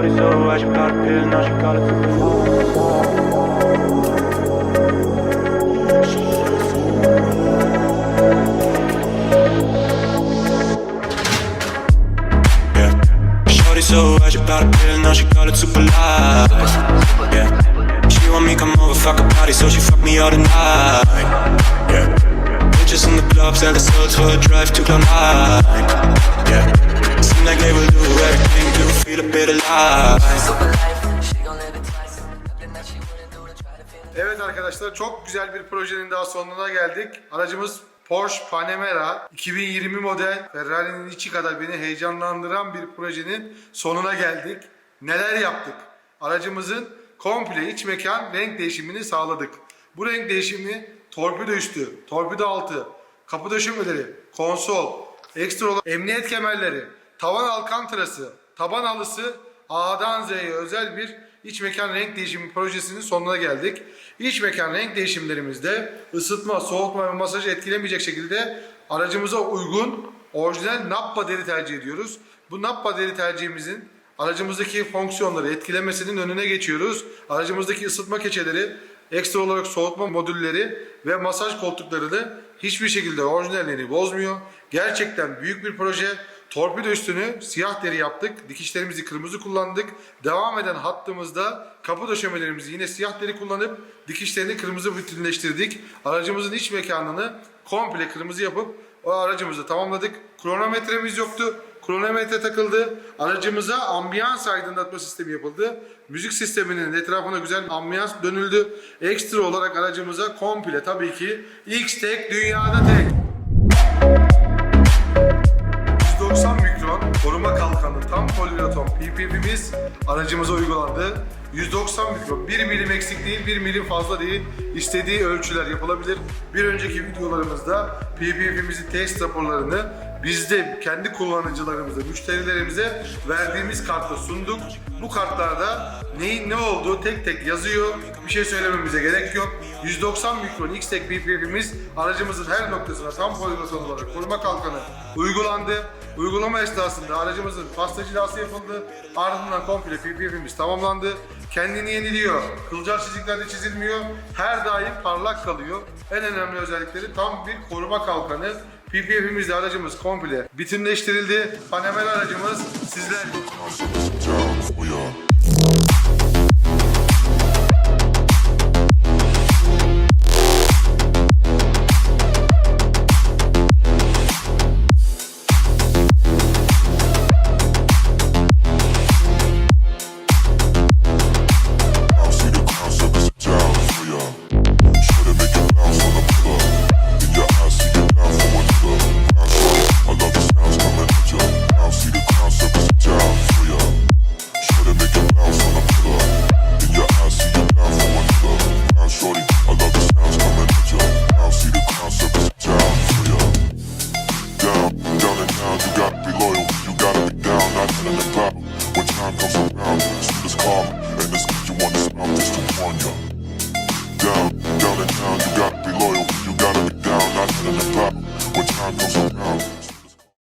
Shorty so wet, she got a pill, now she call it super Yeah. Shorty so wet, she got a pill, now she call it super life. Yeah. She want me come over, fuck a party, so she fuck me all the night. Yeah. Bitches in the club, sell the soul to a drive to cloud nine. Yeah. Seem like they will do everything Evet arkadaşlar çok güzel bir projenin daha sonuna geldik. Aracımız Porsche Panamera 2020 model Ferrari'nin içi kadar beni heyecanlandıran bir projenin sonuna geldik. Neler yaptık? Aracımızın komple iç mekan renk değişimini sağladık. Bu renk değişimi torpido üstü, torpido altı, kapı döşemeleri, konsol, ekstra olarak emniyet kemerleri, tavan alkantrası, taban halısı A'dan Z'ye özel bir iç mekan renk değişimi projesinin sonuna geldik. İç mekan renk değişimlerimizde ısıtma, soğutma ve masajı etkilemeyecek şekilde aracımıza uygun orijinal nappa deri tercih ediyoruz. Bu nappa deri tercihimizin aracımızdaki fonksiyonları etkilemesinin önüne geçiyoruz. Aracımızdaki ısıtma keçeleri, ekstra olarak soğutma modülleri ve masaj koltuklarını hiçbir şekilde orijinalliğini bozmuyor. Gerçekten büyük bir proje. Torpido üstünü siyah deri yaptık. Dikişlerimizi kırmızı kullandık. Devam eden hattımızda kapı döşemelerimizi yine siyah deri kullanıp dikişlerini kırmızı bütünleştirdik. Aracımızın iç mekanını komple kırmızı yapıp o aracımızı tamamladık. Kronometremiz yoktu. Kronometre takıldı. Aracımıza ambiyans aydınlatma sistemi yapıldı. Müzik sisteminin etrafına güzel ambiyans dönüldü. Ekstra olarak aracımıza komple tabii ki X-Tek dünyada tek. Aracımıza uygulandı. 190 mikron, 1 milim eksik değil, 1 milim fazla değil. İstediği ölçüler yapılabilir. Bir önceki videolarımızda PPF'imizin test raporlarını bizde kendi kullanıcılarımıza, müşterilerimize verdiğimiz kartla sunduk. Bu kartlarda neyin ne olduğu tek tek yazıyor. Bir şey söylememize gerek yok. 190 mikron X-Tek PPF'imiz aracımızın her noktasına tam poliüreton olarak koruma kalkanı uygulandı. Uygulama esnasında aracımızın pasta cilası yapıldı. Ardından komple PPF'imiz tamamlandı. Kendini yeniliyor. Kılcal çiziklerde çizilmiyor. Her daim parlak kalıyor. En önemli özellikleri tam bir koruma kalkanı. PPF'imizle aracımız komple bütünleştirildi. Panamera aracımız sizlerle. In the cloud. When time comes around, sweet as calm, and it's this you want to smile just to warn ya. Down, down and down, you gotta be loyal. You gotta be down, not in the cloud. When time comes around,